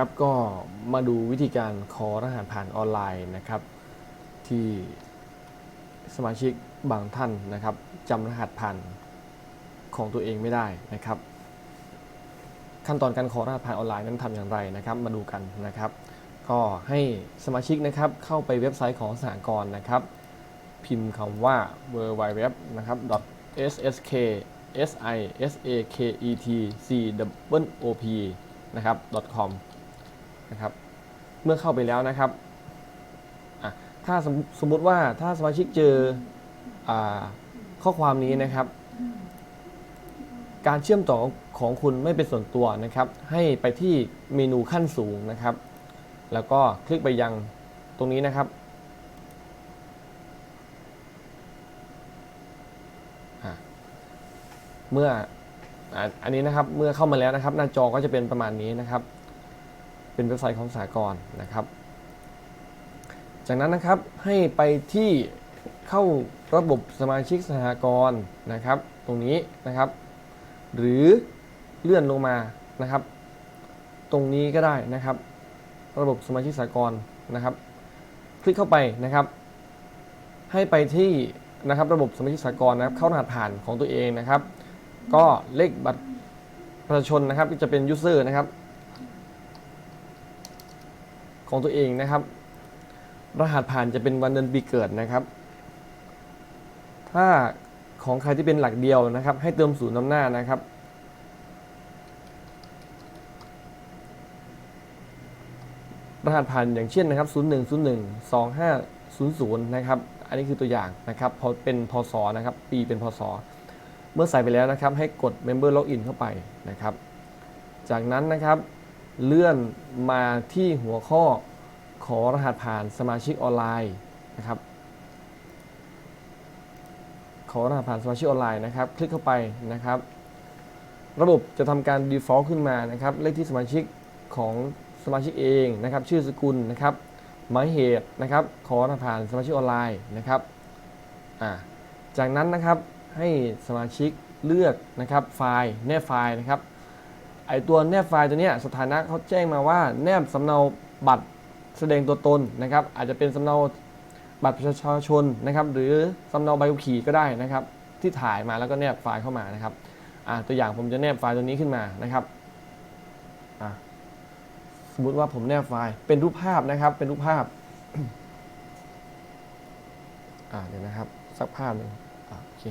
ครับก็มาดูวิธีการขอรหัสผ่านออนไลน์นะครับ ที่สมาชิกบางท่านนะครับจำรหัสผ่านของตัวเองไม่ได้นะครับ ขั้นตอนการขอรหัสผ่านออนไลน์นั้นทำอย่างไรนะครับ มาดูกันนะครับ ก็ให้สมาชิกนะครับเข้าไปเว็บไซต์ของสหกรณ์นะครับ พิมพ์คำว่า w w w นะครับ ssk s i s a k e t c o p นะครับ .com นะครับ เมื่อเข้าไปแล้วนะครับถ้าสมมุติว่าถ้าสมาชิกเจออข้อความนี้นะครับ การเชื่อมต่อของคุณไม่เป็นส่วนตัวนะครับ ให้ไปที่เมนูขั้นสูงนะครับ แล้วก็คลิกไปยังตรงนี้นะครับเมื่ออันนี้นะครับเมื่อเข้ามาแล้วนะครับ หน้าจอก็จะเป็นประมาณนี้นะครับ เป็นเว็บไซต์ของสากลนะครับ จากนั้นนะครับให้ไปที่เข้าระบบสมาชิกสหกรณ์นะครับ ตรงนี้นะครับ หรือเลื่อนลงมานะครับ ตรงนี้ก็ได้นะครับ ระบบสมาชิกสหกรณ์นะครับ คลิกเข้าไปนะครับ ให้ไปที่นะครับระบบสมาชิกสหกรณ์นะครับเข้ารหัสผ่านของตัวเองนะครับ ก็เลขบัตรประชาชนนะครับจะเป็นยูเซอร์นะครับ ของตัวเองนะครับ รหัสผ่านจะเป็นวันเดือนปีเกิดนะครับ ถ้าของใครที่เป็นหลักเดียวนะครับ ให้เติมศูนย์นำหน้านะครับ รหัสผ่านอย่างเช่นนะครับ 0101 2500 นะครับ อันนี้คือตัวอย่างนะครับ พอเป็นพศนะครับ ปีเป็นพศ เมื่อใส่ไปแล้วนะครับ ให้กด Member Login เข้าไปนะครับ จากนั้นนะครับ เลื่อนมาที่หัวข้อขอรหัสผ่านสมาชิกออนไลน์นะครับ ขอรหัสผ่านสมาชิกออนไลน์นะครับ คลิกเข้าไปนะครับ ระบบจะทำการ default ขึ้นมานะครับ เลขที่สมาชิกของสมาชิกเองนะครับ ชื่อสกุลนะครับหมายเหตุนะครับ ขอรหัสผ่านสมาชิกออนไลน์นะครับจากนั้นนะครับให้สมาชิกเลือกนะครับไฟล์แนบไฟล์นะครับ ไอตัวแนบไฟล์ตัวเนี้ยสถานะเขาแจ้งมาว่าแนบสำเนาบัตรแสดงตัวตนนะครับ อาจจะเป็นสำเนาบัตรประชาชนนะครับ หรือสำเนาใบขับขี่ก็ได้นะครับ ที่ถ่ายมาแล้วก็แนบไฟล์เข้ามานะครับตัวอย่างผมจะแนบไฟล์ตัวนี้ขึ้นมานะครับสมมติว่าผมแนบไฟล์เป็นรูปภาพนะครับ เป็นรูปภาพเดี๋ยวนะครับ สักภาพหนึ่งโอเค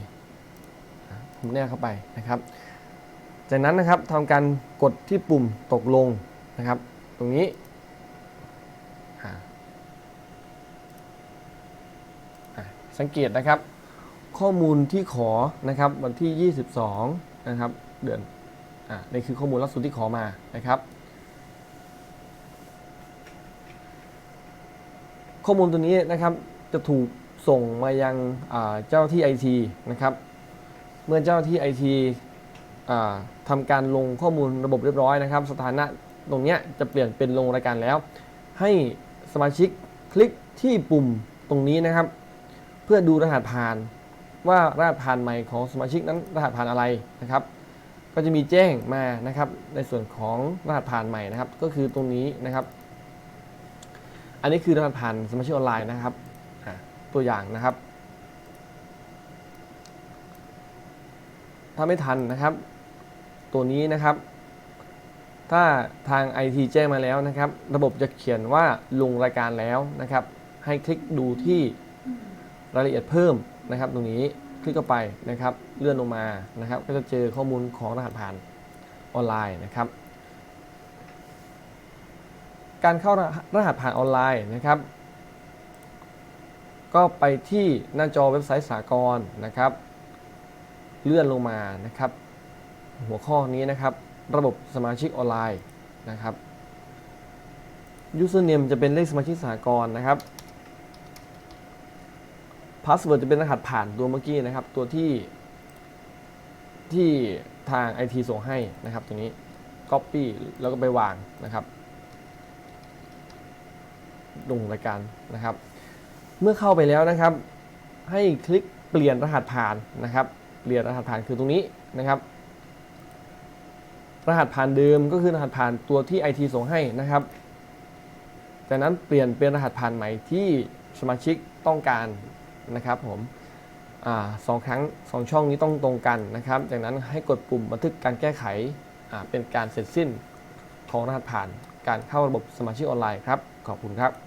อผมแนบเข้าไปนะครับ จากนั้นนะครับทำการกดที่ปุ่มตกลงนะครับ ตรงนี้สังเกตนะครับ ข้อมูลที่ขอนะครับวันที่ 22 นะครับ เดือนอ่านี่คือข้อมูลล่าสุดที่ขอมานะครับ ข้อมูลตัวนี้นะครับจะถูกส่งมายังเจ้าที่ไอทีนะครับ เมื่อเจ้าที่ไอที อ่าทำการลงข้อมูลระบบเรียบร้อยนะครับ สถานะตรงนี้จะเปลี่ยนเป็นลงรายการแล้ว ให้สมาชิกคลิกที่ปุ่มตรงนี้นะครับ เพื่อดูรหัสผ่านว่ารหัสผ่านใหม่ของสมาชิกนั้นรหัสผ่านอะไรนะครับ ก็จะมีแจ้งมานะครับ ในส่วนของรหัสผ่านใหม่นะครับ ก็คือตรงนี้นะครับ อันนี้คือรหัสผ่านสมาชิกออนไลน์นะครับตัวอย่างนะครับ ถ้าไม่ทันนะครับ ตัวนี้นะครับ ถ้าทาง IT แจ้งมาแล้วนะครับ ระบบจะเขียนว่าลงรายการแล้วนะครับ ให้คลิกดูที่รายละเอียดเพิ่มนะครับ ตรงนี้คลิกเข้าไปนะครับ เลื่อนลงมานะครับ ก็จะเจอข้อมูลของรหัสผ่านออนไลน์นะครับ การเข้ารหัสผ่านออนไลน์นะครับ ก็ไปที่หน้าจอเว็บไซต์สากลนะครับ เลื่อนลงมานะครับ หัวข้อนี้นะครับ ระบบสมาชิกออนไลน์นะครับ username จะเป็นเลขสมาชิกสหกรณ์นะครับ password จะเป็นรหัสผ่านตัวเมื่อกี้นะครับ ตัวที่ที่ทาง IT ส่งให้นะครับตัวนี้ copy แล้วก็ไปวางนะครับลงรายการนะครับ เมื่อเข้าไปแล้วนะครับ ให้คลิกเปลี่ยนรหัสผ่านนะครับ เปลี่ยนรหัสผ่านคือตรงนี้นะครับ รหัสผ่านเดิมก็คือรหัสผ่านตัวที่ IT ส่งให้นะครับ จากนั้นเปลี่ยนเป็นรหัสผ่านใหม่ที่สมาชิกต้องการนะครับผมอสองครั้งสองช่องนี้ต้องตรงกันนะครับ จากนั้นให้กดปุ่มบันทึกการแก้ไขเป็นการเสร็จสิ้นของรหัสผ่านการเข้าระบบสมาชิกออนไลน์ครับ ขอบคุณครับ